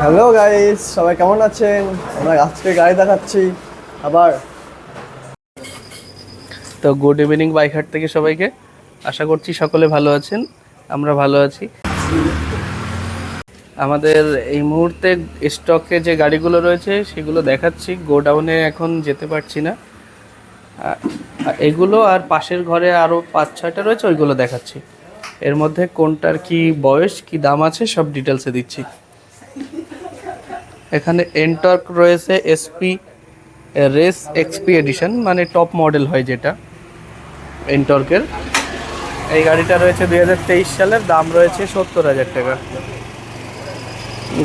Hello guys সবাই কেমন আছেন? আমরা আজকে গাড়ি দেখাচ্ছি। আবার। তো গুড ইভিনিং বাইকহাট থেকে সবাইকে। আশা করছি সকলে ভালো আছেন। আমরা ভালো আছি। আমাদের এই মুহূর্তে স্টকে যে গাড়িগুলো রয়েছে, সেগুলো দেখাচ্ছি। গোডাউনে এখন যেতে পারছি না। এগুলো আর পাশের ঘরে আরও পাঁচ ছয়টা রয়েছে, ওইগুলো দেখাচ্ছি। এর মধ্যে কোনটার কি বয়স, কি দাম আছে, সব ডিটেলসে দিচ্ছি। এখানে এনটর্ক রয়েছে এসপি রেস এক্সপি এডিশন মানে টপ মডেল হয় যেটা এনটর্কের এই গাড়িটা রয়েছে দুই হাজার তেইশ সালের, দাম রয়েছে সত্তর হাজার টাকা।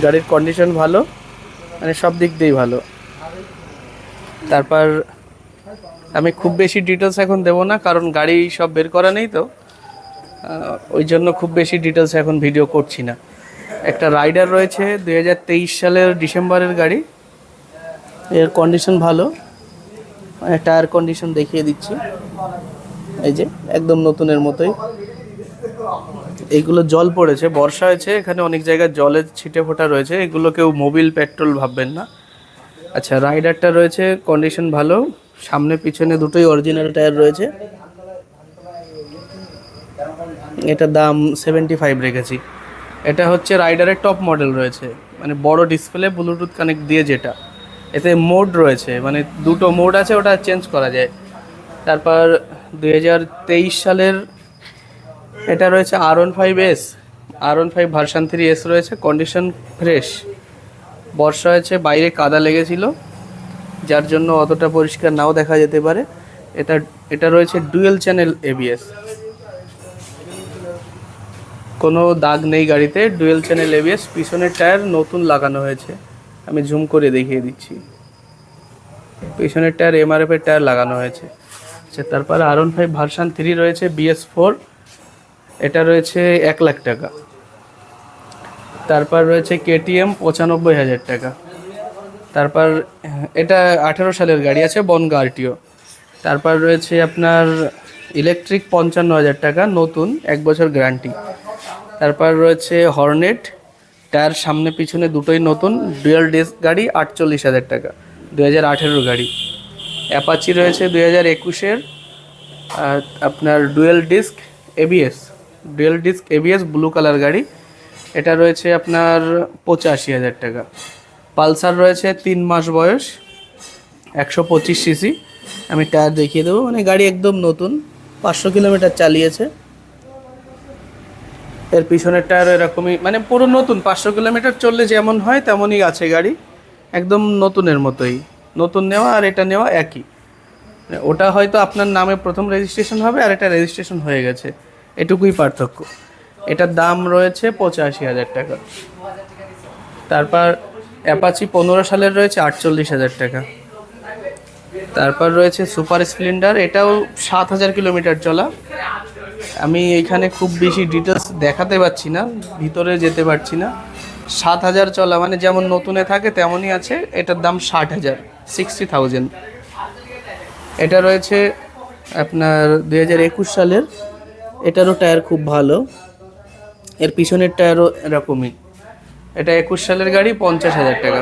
গাড়ির কন্ডিশন ভালো মানে সব দিক দিয়েই ভালো। তারপর আমি খুব বেশি ডিটেলস এখন দেবো না, কারণ গাড়ি সব বের করা নেই তো। ওই জন্য খুব বেশি ডিটেলস এখন ভিডিও করছি না। একটা রাইডার রয়েছে দুই হাজার তেইশ সালের ডিসেম্বরের গাড়ি। এর কন্ডিশন ভালো। টায়ার কন্ডিশন দেখিয়ে দিচ্ছি। এই যে, একদম নতুনের মতোই। এইগুলো জল পড়েছে, বর্ষা হয়েছে, এখানে অনেক জায়গায় জলের ছিটে ফোটা রয়েছে। এগুলো কেউ মোবিল পেট্রোল ভাববেন না। আচ্ছা রাইডারটা রয়েছে কন্ডিশন ভালো। সামনে, পিছনে দুটোই অরিজিনাল টায়ার রয়েছে। এটা দাম সেভেন্টি ফাইভ রেখেছি। এটা হচ্ছে রাইডারের টপ মডেল রয়েছে। মানে বড় ডিসপ্লে ব্লুটুথ কানেক্ট দিয়ে যেটা। এতে মোড রয়েছে। মানে দুটো মোড আছে, ওটা চেঞ্জ করা যায়। তারপর দুই হাজার তেইশ সালের এটা রয়েছে R one five S R one five version three S রয়েছে কন্ডিশন ফ্রেশ বর্ষা হয়েছে বাইরে কাদা লেগেছিল। যার জন্য অতটা পরিষ্কার নাও দেখা যেতে পারে। এটা এটা রয়েছে ডুয়েল চ্যানেল এবিএস কোনো দাগ নেই গাড়িতে, ডুয়েল চ্যানেল এবিএস, পিছনের টায়ার নতুন লাগানো হয়েছে। আমি জুম করে দেখিয়ে দিচ্ছি। পিছনের টায়ার এমআরএফ এর টায়ার লাগানো হয়েছে। আচ্ছা তারপর R one five version three রয়েছে, বিএস ফোর। এটা রয়েছে এক লাখ টাকা। তারপর রয়েছে কেটিএম, পঁচানব্বই হাজার টাকা। তারপর, এটা আঠেরো সালের গাড়ি আছে বনগা আরটিও তারপর রয়েছে আপনার ইলেকট্রিক পঞ্চান্ন হাজার টাকা, নতুন, এক বছর গ্যারান্টি। তারপর রয়েছে হর্নেট টায়ার সামনে পিছনে দুটোই নতুন। ডুয়াল ডিস্ক গাড়ি, আটচল্লিশ হাজার টাকা। দু হাজার আঠেরোর গাড়ি। অ্যাপাচি রয়েছে দুই হাজার একুশের। আপনার dual disc ABS dual disc ABS blue colour গাড়ি। এটা রয়েছে আপনার পঁচাশি হাজার টাকা। পালসার রয়েছে তিন মাস বয়স, একশো পঁচিশ সিসি। আমি টায়ার দেখিয়ে দেবো। মানে গাড়ি একদম নতুন। পাঁচশো কিলোমিটার চালিয়েছে। এর পিছনের টায়ার এরকমই মানে পুরো নতুন, পাঁচশো কিলোমিটার চললে যেমন হয় তেমনই আছে গাড়ি। একদম নতুনের মতোই। নতুন নেওয়া আর এটা নেওয়া একই। মানে ওটা হয়তো আপনার নামে প্রথম রেজিস্ট্রেশন হবে আর এটা রেজিস্ট্রেশন হয়ে গেছে। এটুকুই পার্থক্য। এটার দাম রয়েছে পঁচাশি হাজার টাকা। তারপর অ্যাপাচি পনেরো সালের রয়েছে আটচল্লিশ হাজার টাকা। তারপর রয়েছে সুপার স্প্লেন্ডার, এটাও সাত হাজার কিলোমিটার চলা। আমি এইখানে খুব বেশি ডিটেলস দেখাতে পারছি না, ভিতরে যেতে পারছি না। সাত হাজার চলা মানে যেমন নতুনে থাকে তেমনই আছে, এটার দাম ষাট হাজার সিক্সটি থাউজেন্ড এটা রয়েছে আপনার দুই হাজার একুশ সালের, এটারও টায়ার খুব ভালো, এর পিছনের টায়ারও এরকমই। এটা একুশ সালের গাড়ি, পঞ্চাশ হাজার টাকা।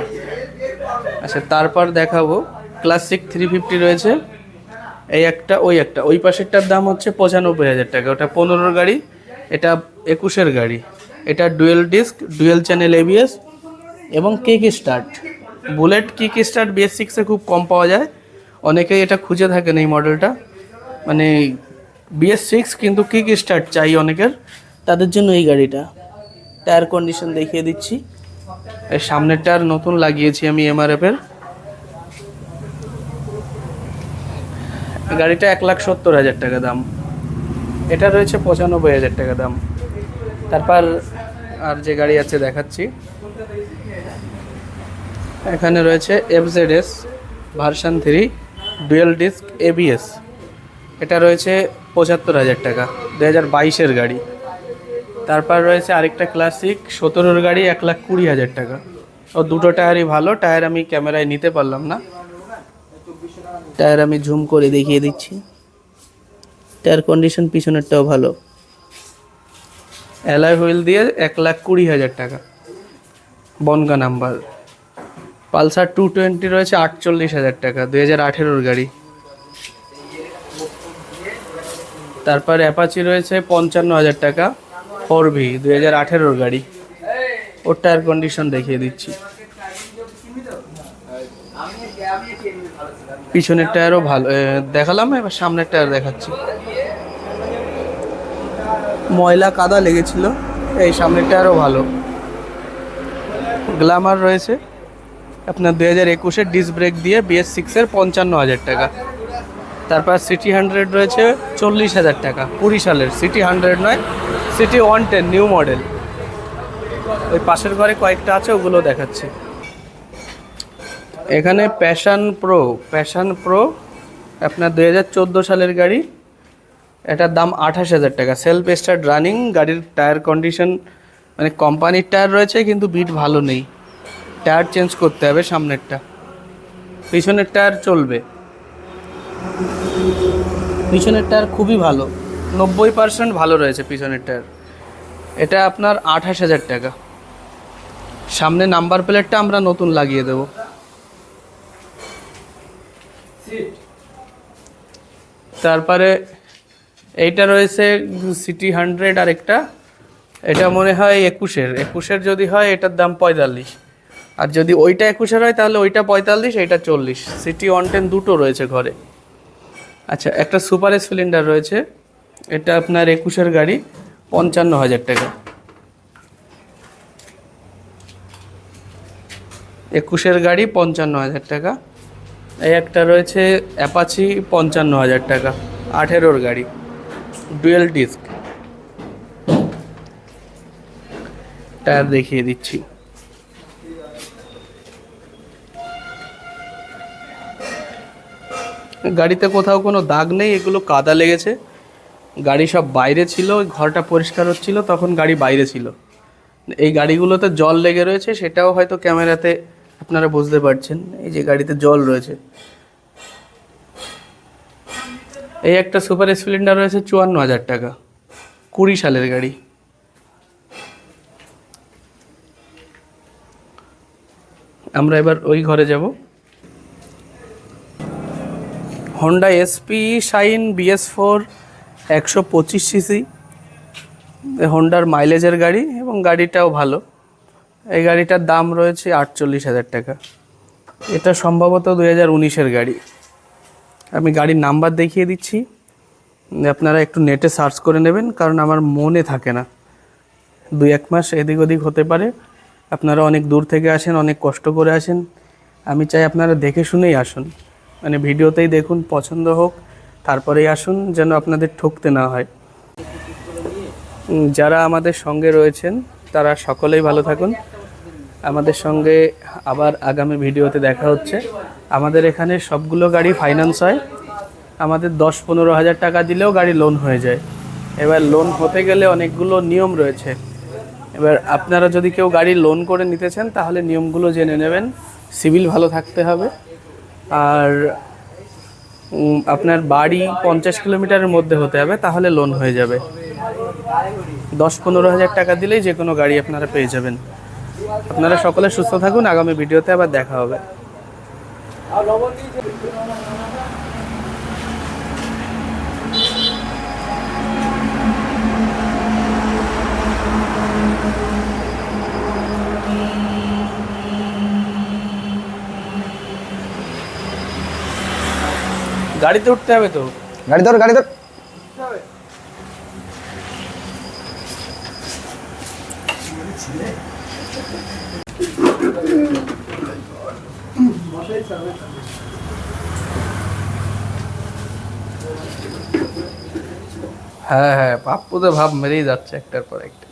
আচ্ছা তারপর দেখাবো ক্লাসিক থ্রি ফিফটি রয়েছে। এই একটা, ওই একটা। ওই পাশেরটার দাম হচ্ছে পঁচানব্বই হাজার টাকা। ওটা পনেরোর গাড়ি, এটা একুশের গাড়ি। এটা dual disc, dual channel ABS এবং kick start Bullet kick start BS সিক্সে খুব কম পাওয়া যায়। অনেকেই এটা খুঁজে থাকেন এই মডেলটা। মানে বিএস সিক্স কিন্তু কিক স্টার্ট চাই অনেকের। তাদের জন্য এই গাড়িটা। টায়ার কন্ডিশন দেখিয়ে দিচ্ছি। এর সামনের টায়ার নতুন লাগিয়েছি আমি এমআরএফের গাড়িটা এক লাখ সত্তর হাজার টাকা দাম। এটা রয়েছে পঁচানব্বই হাজার টাকা দাম। তারপর আর যে গাড়ি আছে দেখাচ্ছি। এখানে রয়েছে FZS version three, dual disc, ABS. এটা রয়েছে পঁচাত্তর হাজার টাকা দু হাজার বাইশের গাড়ি। তারপর রয়েছে আরেকটা ক্লাসিক, সতেরোর গাড়ি এক লাখ কুড়ি হাজার টাকা। ও দুটো টায়ারই ভালো, টায়ার আমি ক্যামেরায় নিতে পারলাম না। টায়ার আমি জুম করে দেখিয়ে দিচ্ছি। টায়ার কন্ডিশন পিছনেরটাও ভালো। অ্যালয় হুইল দিয়ে এক লাখ কুড়ি হাজার টাকা। Bongaon number. Pulsar two twenty রয়েছে আটচল্লিশ হাজার টাকা, দুই হাজার আঠেরোর গাড়ি। তারপর অ্যাপাচি রয়েছে পঞ্চান্ন হাজার টাকা ফোর ভি দুই হাজার আঠেরোর গাড়ি। ওর টায়ার কন্ডিশন দেখিয়ে দিচ্ছি। পিছনের টায়ারও ভালো দেখালাম, এবার সামনের টায়ার দেখাচ্ছি। ময়লা কাদা লেগেছিল, এই সামনের টায়ারও ভালো। গ্ল্যামার রয়েছে, আপনার দুই হাজার একুশের ডিস ব্রেক দিয়ে বিএস সিক্সের পঞ্চান্ন হাজার টাকা। তারপর সিটি হান্ড্রেড রয়েছে চল্লিশ হাজার টাকা, কুড়ি সালের সিটি হান্ড্রেড নয় CT one ten new model ওই পাশের ঘরে কয়েকটা আছে, ওগুলো দেখাচ্ছি। এখানে প্যাশান প্রো প্যাশান প্রো আপনার দুই হাজার চোদ্দ সালের গাড়ি। এটার দাম আঠাশ হাজার টাকা। সেলফ স্টার্ট রানিং গাড়ির টায়ার কন্ডিশন মানে কোম্পানির টায়ার রয়েছে, কিন্তু বিট ভালো নেই। টায়ার চেঞ্জ করতে হবে সামনেরটা। পিছনের টায়ার চলবে। পিছনের টায়ার খুবই ভালো। নব্বই পার্সেন্ট ভালো রয়েছে পিছনের টায়ার এটা আপনার আঠাশ হাজার টাকা। সামনে নাম্বার প্লেটটা আমরা নতুন লাগিয়ে দেবো। তারপরে এইটা রয়েছে সিটি হান্ড্রেড আর একটা এটা মনে হয় একুশের। একুশের যদি হয়, এটার দাম পঁয়তাল্লিশ। আর যদি ওইটা একুশের হয়, তাহলে ওইটা পঁয়তাল্লিশ, এইটা চল্লিশ। সিটি ওয়ান টেন দুটো রয়েছে ঘরে। আচ্ছা একটা সুপার স্প্লেন্ডার রয়েছে। এটা আপনার একুশের গাড়ি, পঞ্চান্ন হাজার টাকা। একুশের গাড়ি, পঞ্চান্ন হাজার টাকা। এই একটা রয়েছে অ্যাপাচি পঞ্চান্ন হাজার টাকা, আঠেরোর গাড়ি, ডুয়েল ডিস্ক। টায়ার দেখিয়ে দিচ্ছি। গাড়িতে কোথাও কোনো দাগ নেই, এগুলো কাদা লেগেছে। গাড়ি সব বাইরে ছিল, ওই ঘরটা পরিষ্কার হচ্ছিল, তখন গাড়ি বাইরে ছিল। এই গাড়িগুলোতে জল লেগে রয়েছে, সেটাও হয়তো ক্যামেরাতে আপনারা বুঝতে পারছেন, এই যে গাড়িতে জল রয়েছে। এই একটা সুপার স্প্লেন্ডার রয়েছে চুয়ান্ন হাজার টাকা, কুড়ি সালের গাড়ি। আমরা এবার ওই ঘরে যাব। Honda SP Shine BS four একশো পঁচিশ সিসি হন্ডার মাইলেজের গাড়ি এবং গাড়িটাও ভালো। এই গাড়িটার দাম রয়েছে আটচল্লিশ হাজার টাকা। এটা সম্ভবত দুই হাজার উনিশের গাড়ি। আমি গাড়ির নাম্বার দেখিয়ে দিচ্ছি। আপনারা একটু নেটে সার্চ করে নেবেন, কারণ আমার মনে থাকে না। দুই এক মাস এদিক ওদিক হতে পারে। আপনারা অনেক দূর থেকে আসেন, অনেক কষ্ট করে আসেন। আমি চাই আপনারা দেখে শুনেই আসুন। মানে ভিডিওতেই দেখুন, পছন্দ হোক, তারপরেই আসুন, যেন আপনাদের ঠকতে না হয়। যারা আমাদের সঙ্গে রয়েছেন তারা সকলেই ভালো থাকুন। আমাদের সঙ্গে আবার আগামী ভিডিওতে দেখা হচ্ছে। আমাদের এখানে সবগুলো গাড়ি ফাইন্যান্স হয়। আমাদের দশ পনেরো হাজার টাকা দিলেও গাড়ি লোন হয়ে যায়। এবার লোন হতে গেলে অনেকগুলো নিয়ম রয়েছে। এবার আপনারা যদি কেউ গাড়ি লোন করে নিতে চান, তাহলে নিয়মগুলো জেনে নেবেন। সিভিল ভালো থাকতে হবে। আর আপনার বাড়ি পঞ্চাশ কিলোমিটারের মধ্যে হতে হবে, তাহলে লোন হয়ে যাবে। দশ পনেরো হাজার টাকা দিলেই যে কোনো গাড়ি আপনারা পেয়ে যাবেন। আপনারা সকলে সুস্থ থাকুন, আগামী ভিডিওতে আবার দেখা হবে। গাড়িতে উঠতে হবে তো? গাড়ি ধর গাড়ি ধর। হ্যাঁ হ্যাঁ পাপ্পু তো ভাব মেরেই যাচ্ছে একটার পর একটা।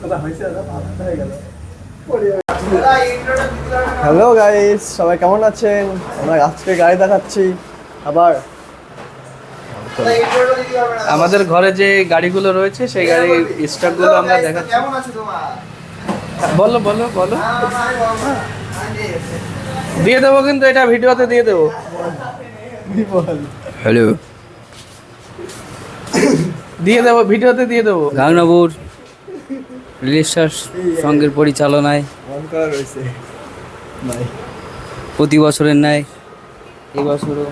দাদা হয়েছে দাদা ভাত হয়ে গেল হ্যালো গাইস সবাই কেমন আছেন? আমরা আজকে গাড়ি দেখাচ্ছি আবার আমাদের ঘরে যে গাড়িগুলো রয়েছে সেই গাড়ির স্টকগুলো আমরা দেখাচ্ছি। কেমন আছো তোমার? বলো বলো বলো। দিয়ে দেবো কিন্তু এটা ভিডিওতে দিয়ে দেবো। হ্যালো। দিয়ে দেবো ভিডিওতে দিয়ে দেবো। গাংনাপুর রিলিস্টার সঙ্গের পরিচালনায় প্রতি বছরের ন্যায় এই বছরও